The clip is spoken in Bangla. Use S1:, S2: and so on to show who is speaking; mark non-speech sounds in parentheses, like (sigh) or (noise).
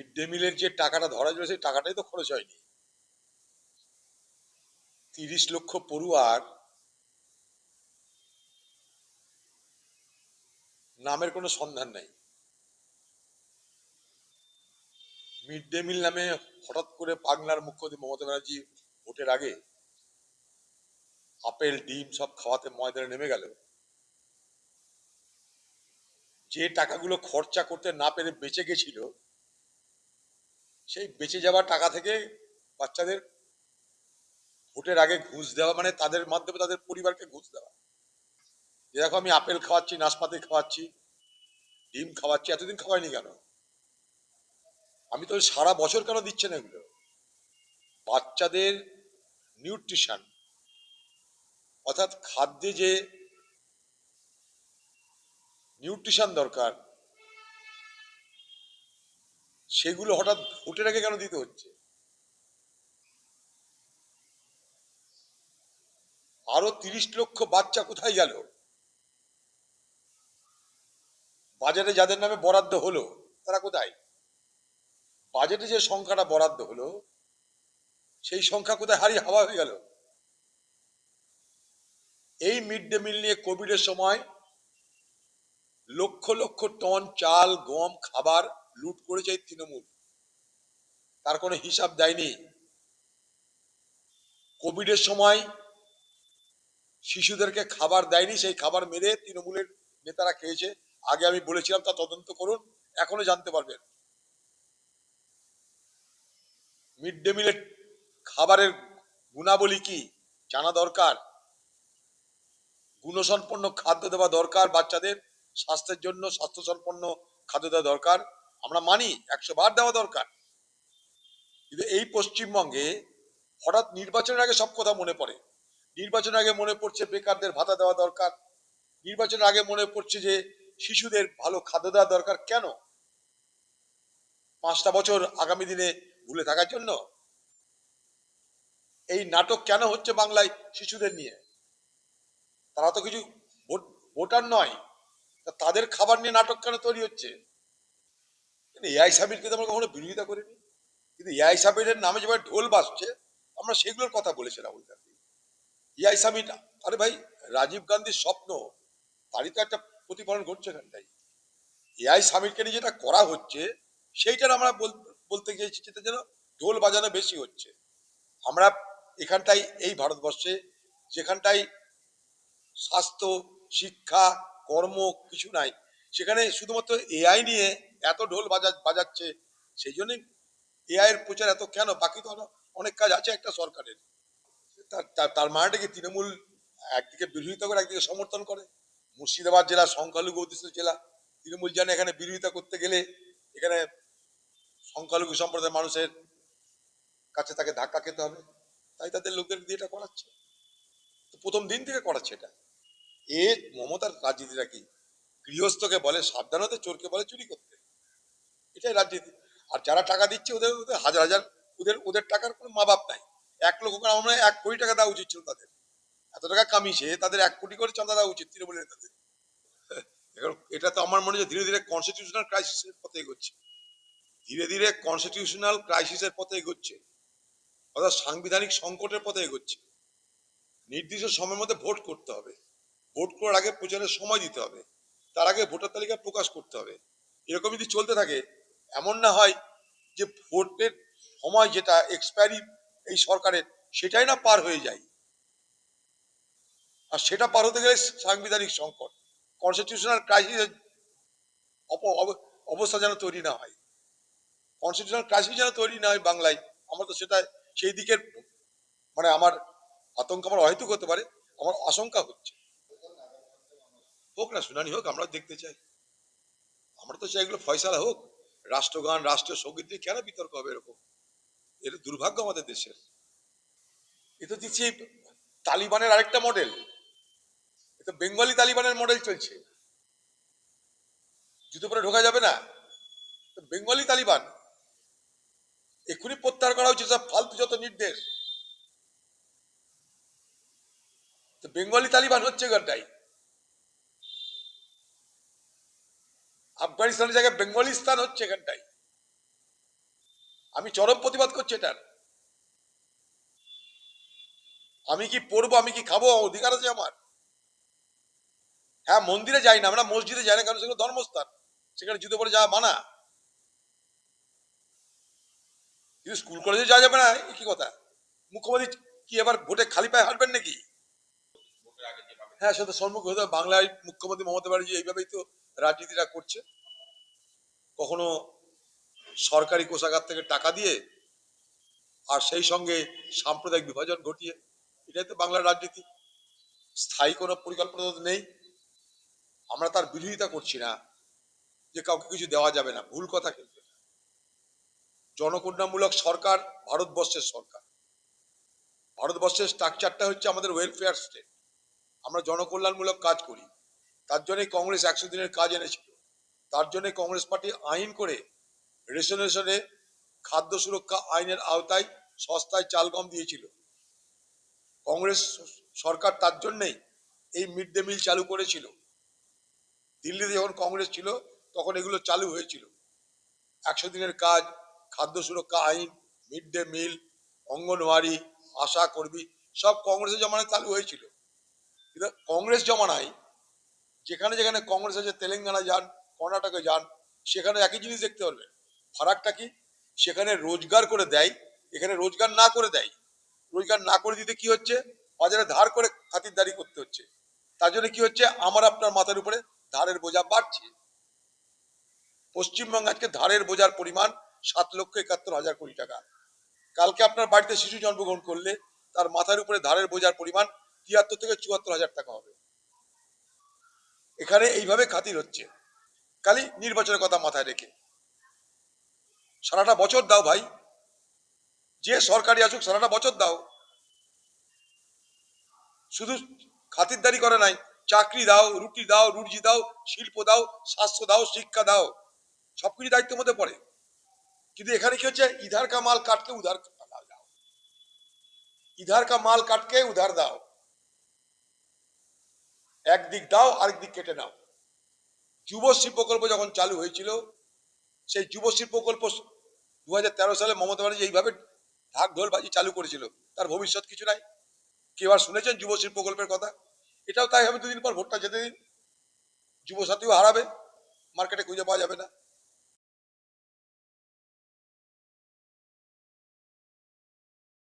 S1: মিড ডে মিলের যে টাকাটা ধরা ছিল সেই টাকাটাই তো খরচ হয়নি। তিরিশ লক্ষ পড়ুয়ার নামের কোনো সন্ধান নাই। মিড ডে মিল নামে হঠাৎ করে বাংলার মুখ্যমন্ত্রী মমতা ব্যানার্জি ভোটের আগে আপেল, ডিম সব খাওয়াতে ময়দানে নেমে গেল। যে টাকাগুলো খরচা করতে না পেরে বেঁচে গেছিল সেই বেঁচে যাওয়া টাকা থেকে বাচ্চাদের ভোটের আগে ঘুষ দেওয়া মানে তাদের মাধ্যমে তাদের পরিবারকে ঘুষ দেওয়া। যে দেখো আমি আপেল খাওয়াচ্ছি, নাশপাতি খাওয়াচ্ছি, ডিম খাওয়াচ্ছি, এতদিন খাওয়াইনি কেন? আমি তো সারা বছর কেন দিচ্ছে না এগুলো? বাচ্চাদের নিউট্রিশন, অর্থাৎ খাদ্যে যে নিউট্রিশন দরকার সেগুলো হঠাৎ ভোটের আগে কেন দিতে হচ্ছে? আরও তিরিশ লক্ষ বাচ্চা কোথায় গেল? বাজেটে যাদের নামে বরাদ্দ হলো, তারা কোথায়? বাজেটে যে সংখ্যাটা বরাদ্দ হলো, সেই সংখ্যা কোথায় হারিয়ে হাওয়া হয়ে গেল? এই মিড ডে মিল নিয়ে কোভিডের সময় লক্ষ লক্ষ টন চাল, গম, খাবার লুট করেছে এই তৃণমূল। তার কোনো হিসাব দেয়নি। কোভিডের সময় শিশুদেরকে খাবার দেয়নি, সেই খাবার মেরে তৃণমূলের নেতারা খেয়েছে। আগে আমি বলেছিলাম, তা তদন্ত করুন এখনও জানতে পারবেন। মিড ডে মিলের খাবারের গুণাবলী কি? জানা দরকার। গুণসম্পন্ন খাদ্য দেওয়া দরকার বাচ্চাদের, স্বাস্থ্যের জন্য স্বাস্থ্য সম্পন্ন খাদ্য দেওয়া দরকার। আমরা মানি, একশো বার দেওয়া দরকার। কিন্তু এই পশ্চিমবঙ্গে হঠাৎ নির্বাচনের আগে সব কথা মনে পড়ে। নির্বাচনের আগে মনে পড়ছে বেকারদের ভাতা দেওয়া দরকার। নির্বাচনের আগে মনে পড়ছে যে শিশুদের ভালো খাদ্য দেওয়া দরকার কেন? পাঁচটা বছর আগামী দিনে ভুলে থাকার জন্য? এই নাটক কেন হচ্ছে বাংলায় শিশুদের নিয়ে? তারা তো কিছু ভোট- ভোটার নয়। তাদের খাবার নিয়ে নাটক কেন তৈরি হচ্ছে? এআই সাবিরকে তো আমরা কখনো বিরোধিতা করিনি। কিন্তু এআই সাবিরের নামে যেভাবে ঢোল বাজছে, আমরা সেগুলোর কথা বলেছি রাহুল গান্ধী। এআই সামিট আরে ভাই, রাজীব গান্ধীর স্বপ্ন, তারই তো একটা প্রতিফলন ঘটছে এখানটাই এআই সামিটকে নিয়ে যেটা করা হচ্ছে, সেইটার আমরা বল- বলতে গিয়েছি যেটা যেন ঢোল বাজানো বেশি হচ্ছে। আমরা এখানটাই এই ভারতবর্ষে যেখানটাই স্বাস্থ্য, শিক্ষা, কর্ম, কিছু নাই, সেখানে শুধুমাত্র এআই নিয়ে এত ঢোল বাজা, বাজাচ্ছে সেই জন্যই এআই এর প্রচার এত কেন? বাকি তো অনেক কাজ আছে একটা সরকারের। তার, তার- তার মানেটা কি তৃণমূল একদিকে বিরোধিতা করে, একদিকে সমর্থন করে। মুর্শিদাবাদ জেলা, সংখ্যালঘু অধ্যুষিত জেলা, তৃণমূল জানে এখানে বিরোধিতা করতে গেলে এখানে সংখ্যালঘু সম্প্রদায়ের মানুষের কাছে তাকে ধাক্কা খেতে হবে। তাই তাদের লোকদের দিয়ে এটা করাচ্ছে। তো প্রথম দিন থেকে করাচ্ছে এটা। এ মমতার রাজনীতিটা কি? গৃহস্থকে বলে, সাবধান হতে, চোরকে বলে, চুরি করতে। এটাই রাজনীতি। আর যারা টাকা দিচ্ছে ওদের ওদের হাজার হাজার, ওদের ওদের টাকার কোনো মা বাপ নাই। এক লক্ষ করে আমার এক কোটি টাকা দেওয়া উচিত ছিল তাদের। এত টাকা কামিয়েছে তাদের এক কোটি করে চাঁদা দেওয়া উচিত তৃণমূলের এখন (laughs) এটা তো আমার মনে হয় ধীরে ধীরে কনস্টিটিউশনাল ক্রাইসিসের পথে এগোচ্ছে। ধীরে ধীরে কনস্টিটিউশনাল ক্রাইসিসের পথে এগোচ্ছে। অর্থাৎ সাংবিধানিক সংকটের পথে এগোচ্ছে। নির্দিষ্ট সময়ের মধ্যে ভোট করতে হবে। ভোট করার আগে প্রচারের সময় দিতে হবে। তার আগে ভোটার তালিকা প্রকাশ করতে হবে। এরকম যদি চলতে থাকে এমন না হয় যে ভোটের সময় যেটা এক্সপায়ারি এই সরকারের, সেটাই না পার হয়ে যায়। আর সেটা পার হতে গেলে সাংবিধানিক সংকট। কনস্টিটিউশনাল ক্রাইসিসের অবস্থা যেন তৈরি না হয়। কনস্টিটিউশনাল ক্রাইসিস যেন তৈরি না হয় বাংলায়, আমার তো সেটা, সেই দিকের মানে আমার আতঙ্ক আমার অহেতুক হতে পারে, আমার আশঙ্কা হচ্ছে। হোক না, শুনানি হোক, আমরা দেখতে চাই। আমরা তো চাই এগুলো ফয়সালা হোক। রাষ্ট্রগান, রাষ্ট্রীয় সংগীত নিয়ে কেন বিতর্ক হবে এরকম? এটা দুর্ভাগ্য আমাদের দেশের। এ তো দিচ্ছি তালিবানের আরেকটা মডেল এ তো বেঙ্গলি তালিবানের মডেল চলছে। জুতো পরে ঢোকা যাবে না। বেঙ্গলি তালিবান, এক্ষুনি প্রত্যাহার করা উচিত, সব ফালতু যত নির্দেশ। তো বেঙ্গলি তালিবান হচ্ছে ঘরটাই আফগানিস্তানের জায়গায় বেঙ্গলিস্তান হচ্ছে এখানটাই আমি চরম প্রতিবাদ করছি এটার। আমি কি পড়ব আমি কি খাব অধিকার আছে আমার। হ্যাঁ মন্দিরে যাই না আমরা মসজিদে যাই না কারণ সেগুলো ধর্মস্থান। সেখানে জুতো পরে যাওয়া মানা। কিন্তু স্কুল কলেজে যাওয়া যাবে না কি কথা? মুখ্যমন্ত্রী কি এবার ভোটে খালি পায়ে হাঁটবেন নাকি? হ্যাঁ সেটা সম্মুখ হতে। বাংলায় মুখ্যমন্ত্রী মমতা ব্যানার্জি এইভাবেই তো রাজনীতিটা করছে। কখনো সরকারি কোষাগার থেকে টাকা দিয়ে আর সেই সঙ্গে সাম্প্রদায়িক বিভাজন ঘটিয়ে। এটাই তো বাংলার রাজনীতি। স্থায়ী কোনো পরিকল্পনা তো নেই। আমরা তার বিরোধিতা করছি না। যে কাউকে কিছু দেওয়া যাবে না। ভুল কথা কিন্তু। জনকল্যাণমূলক সরকার ভারতবর্ষের সরকার। ভারতবর্ষের স্ট্রাকচারটা হচ্ছে আমাদের ওয়েলফেয়ার স্টেট আমরা জনকল্যাণমূলক কাজ করি। তার জন্যই কংগ্রেস একশো দিনের কাজ এনেছিল। তার জন্য কংগ্রেস পার্টি আইন করে রেশনেশনে খাদ্য সুরক্ষা আইনের আওতায় সস্তায় চাল গম দিয়েছিল। কংগ্রেস সরকার তার জন্যই এই মিড ডে মিল চালু করেছিল। দিল্লিতে যখন কংগ্রেস ছিল, তখন এগুলো চালু হয়েছিল। একশো দিনের কাজ, খাদ্য সুরক্ষা আইন, mid day meal, anganwadi, ASHA কর্মী সব কংগ্রেসের জমানায় চালু হয়েছিল। কিন্তু কংগ্রেস জমানায় যেখানে যেখানে কংগ্রেস আছে, তেলেঙ্গানা যান, কর্ণাটকে যান, সেখানে একই জিনিস দেখতে পারবেন ফারাকটা কি? সেখানে রোজগার করে দেয়, এখানে রোজগার না করে দেয়। রোজগার না করে দিতে কি হচ্ছে? বাজারে ধার করে খাতিরদারি করতে হচ্ছে। তার জন্য কি হচ্ছে? আমার আপনার মাথার উপরে ধারের বোঝা বাড়ছে। পশ্চিমবঙ্গে আজকে ধারের বোঝার পরিমাণ সাত লক্ষ একাত্তর হাজার কোটি টাকা। কালকে আপনার বাড়িতে শিশু জন্মগ্রহণ করলে তার মাথার উপরে ধারের বোঝার পরিমাণ তিয়াত্তর থেকে চুয়াত্তর হাজার টাকা হবে। এখানে এইভাবে খাতির হচ্ছে। খালি নির্বাচনের কথা মাথায় রেখে। সারাটা বছর দাও ভাই। যে সরকারি আসুক, সারাটা বছর দাও। শুধু খাতিরদারি করে নাই। চাকরি দাও, রুটি দাও, রুজি দাও, শিল্প দাও, স্বাস্থ্য দাও, শিক্ষা দাও। সবকিছু দায়িত্বের মধ্যে পড়ে। কিন্তু এখানে কি হচ্ছে? ইধার কা মাল কাটকে উধার দাও। ইধার কা মাল কাটকে উধার দাও। একদিক দাও, আরেক দিক কেটে নাও। যুবশ্রী প্রকল্প যখন চালু হয়েছিল, সেই যুবশ্রী প্রকল্প দু হাজার তেরো সালে মমতা ব্যানার্জি এইভাবে ঢাক ঢোল বাজি চালু করেছিল। তার ভবিষ্যৎ কিছু নাই। কেউ আর শুনেছেন যুবশ্রী প্রকল্পের কথা? এটাও তাই হবে, দুদিন পর ভোটটা যেতে দিন যুবসাথীও হারাবে মার্কেটে খুঁজে পাওয়া যাবে না।